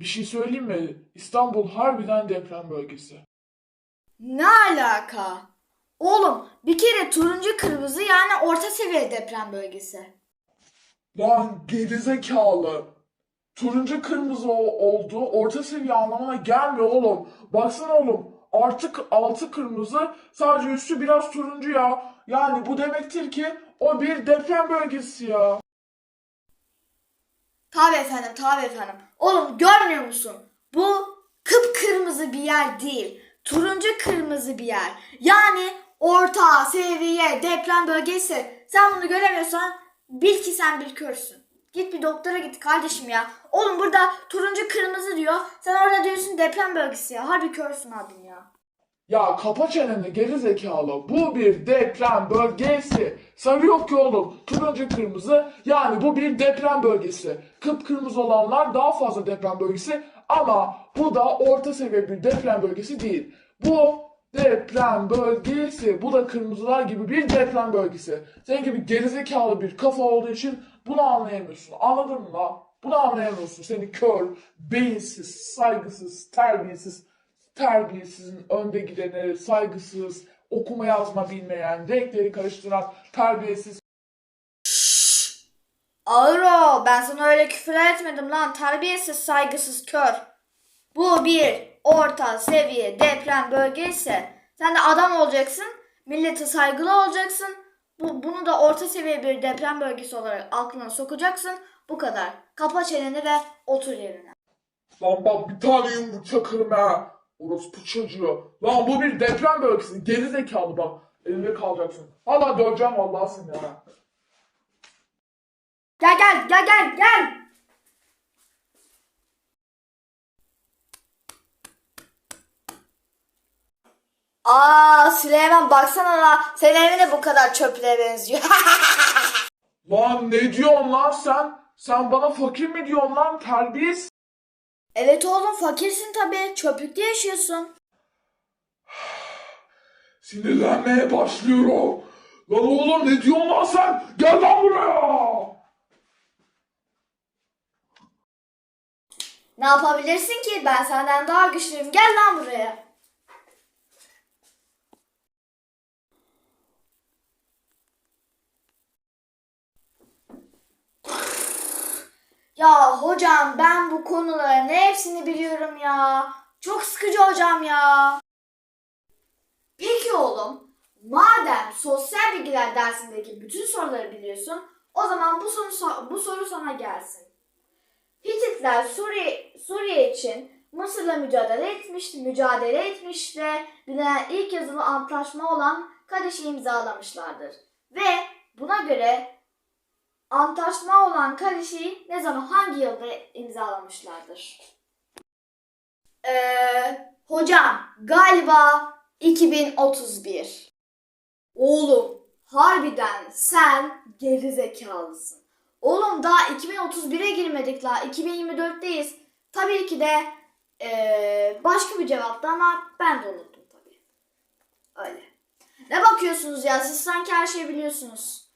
Bir şey söyleyeyim mi? İstanbul harbiden deprem bölgesi. Ne alaka? Oğlum bir kere turuncu kırmızı yani orta seviye deprem bölgesi. Lan gerizekalı. Turuncu kırmızı oldu. Orta seviye anlamına gelmiyor oğlum. Baksana oğlum. Artık altı kırmızı sadece üstü biraz turuncu ya. Yani bu demektir ki o bir deprem bölgesi ya. Tabi efendim tabi efendim. Oğlum görmüyor musun? Bu kıpkırmızı bir yer değil. Turuncu kırmızı bir yer. Yani orta seviye deprem bölgesi. Sen bunu göremiyorsan bil ki sen bir körsün. Git bir doktora git kardeşim ya. Oğlum burada turuncu kırmızı diyor. Sen orada diyorsun deprem bölgesi ya. Harbi körsün abim ya. Ya kapa çeneni geri zekalı. Bu bir deprem bölgesi. Sarı yok ki oğlum. Turuncu kırmızı yani bu bir deprem bölgesi. Kıpkırmızı olanlar daha fazla deprem bölgesi ama bu da orta seviye bir deprem bölgesi değil. Bu deprem bölgesi. Bu da kırmızılar gibi bir deprem bölgesi. Senin gibi gerizekalı bir kafa olduğu için bunu anlayamıyorsun. Anladın mı? Bunu anlayamıyorsun. Seni kör, beyinsiz, saygısız, terbiyesiz terbiyesizin önde gideni, saygısız, okuma yazma bilmeyen, renkleri karıştıran, terbiyesiz. Ağır ol. Ben sana öyle küfür etmedim lan. Terbiyesiz, saygısız, kör. Bu bir orta seviye deprem bölgesi. Sen de adam olacaksın. Millete saygılı olacaksın. Bu, bunu da orta seviye bir deprem bölgesi olarak aklına sokacaksın. Bu kadar. Kapa çeneni ve otur yerine. Lan bak bir tane yumruk çakırım ha. Orospu çocuğu. Lan bu bir deprem bölgesi. Geri zekalı bak. Elinde kalacaksın. Hala döveceğim vallahi seni ha. Gel gel gel gel gel. Aa Süleyman baksana la. Senin evin de bu kadar çöplüğe benziyor. Lan ne diyorsun lan sen? Sen bana fakir mi diyorsun lan terbiyesiz? Evet oğlum fakirsin tabii. Çöplükte yaşıyorsun. Sinirlenmeye başlıyorum. Lan oğlum ne diyorsun lan sen? Gel lan buraya. Ne yapabilirsin ki? Ben senden daha güçlüyüm. Gel lan buraya. Ya hocam ben bu konuların hepsini biliyorum ya. Çok sıkıcı hocam ya. Peki oğlum, madem sosyal bilgiler dersindeki bütün soruları biliyorsun, o zaman bu soru bu soru sana gelsin. Hititler Suriye, Suriye için Mısır'la mücadele etmiş, mücadele etmiş ve bilinen ilk yazılı antlaşma olan Kadeş'i imzalamışlardır. Ve buna göre antlaşma olan Kadeş'i ne zaman hangi yılda imzalamışlardır? Ee, hocam galiba 2031. Oğlum harbiden sen gerizekalısın. Oğlum daha 2031'e girmedik la. 2024'teyiz. Tabii ki de eee, başka bir cevaptı ama ben de unuttum tabii. Öyle. Ne bakıyorsunuz ya? Siz sanki her şeyi biliyorsunuz.